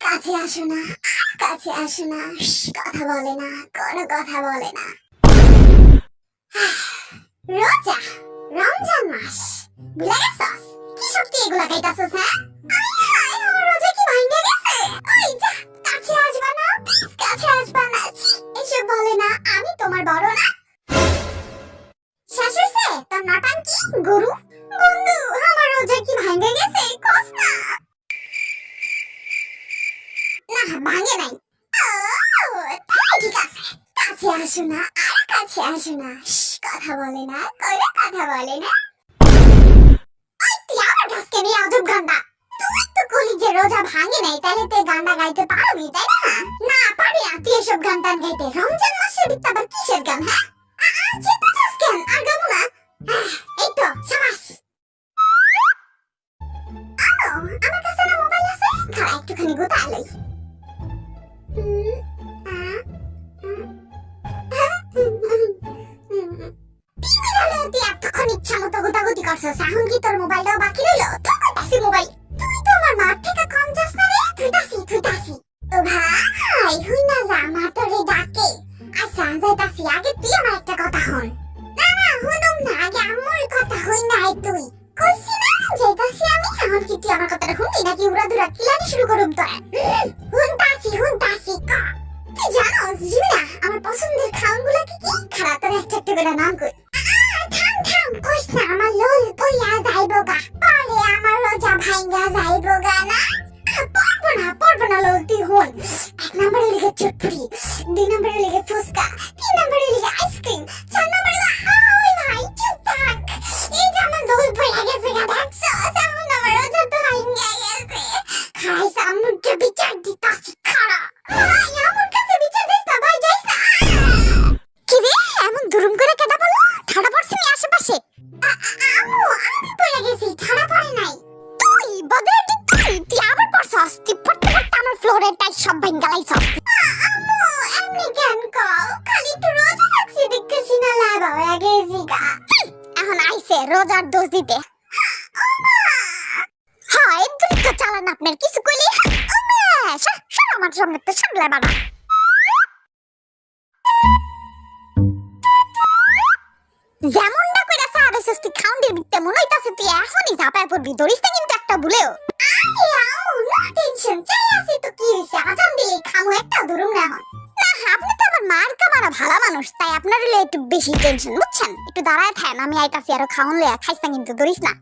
কাছে আসো না, কাছে আসো না, কথা বলে না, কোনো কথা বলে না। রোজা, রমজান মাস ভুলে কি শক্তি এগুলা খাইতাছস হ্যাঁ? আমি তোমার না বন্ধু আমার রোজা কি ভাঙে গেছে কস না না ভাঙে নাই তাই ঠিক আছে কাছে আসো না আর কাছে আসো না কথা বলে না কোনো কথা বলে না হ্যাঁ একটুখানি গোতা লই এখন তোর মোবাইলটাও বাকি রইল? আমার মার না না ডাকে। আচ্ছা যাইতাছি আগে তুই আমার একটা কথা হন। না না না, আগে আম্মুর কথা হই নাই তুই। কইছি না আমার কথাটা শুনবি নাকি উড়া দুরা কিলানি শুরু করুম তোরা? হুনতাছি হুনতাছি ক তুই জিমিনা, আমার পছন্দের খাওয়ানগুলো কি কি খারাপ? তবে একটা একটা করে নাম কই? তুই পড়তে পড়তে আমার ফ্লোরের টাইস সব ভেঙে গেলাইছস আমু এমনি কেন কও? খালি একটু রোজা রাখছি দেখতেছি না লাভ হয়ে গেছি গা এখন আইছে রোজার দোষ দিতে। হয় দ্রুত চালান আপনার কিছু কইলি? আমার সামনে তো সামলে বাবা যেমনটা কইরা সারা সস্তি খাউন্ডের বিতে মনে হইতাছে তুই এখনই ঝাপায় পড়বি ধরিস কিন্তু একটা ভুলেও আরে টেনশন চাই আছে তো কি হইছে আজান দিলে খামু, একটা ধরুম না হন আপনি তো আমার মার কামারা ভালো মানুষ, তাই আপনার একটু বেশি টেনশন, বুঝছেন? একটু দাঁড়ায় থাকেন, আমি আইতাছি আরও খাওন লয়া খাইছেন কিন্তু, ধরিস না।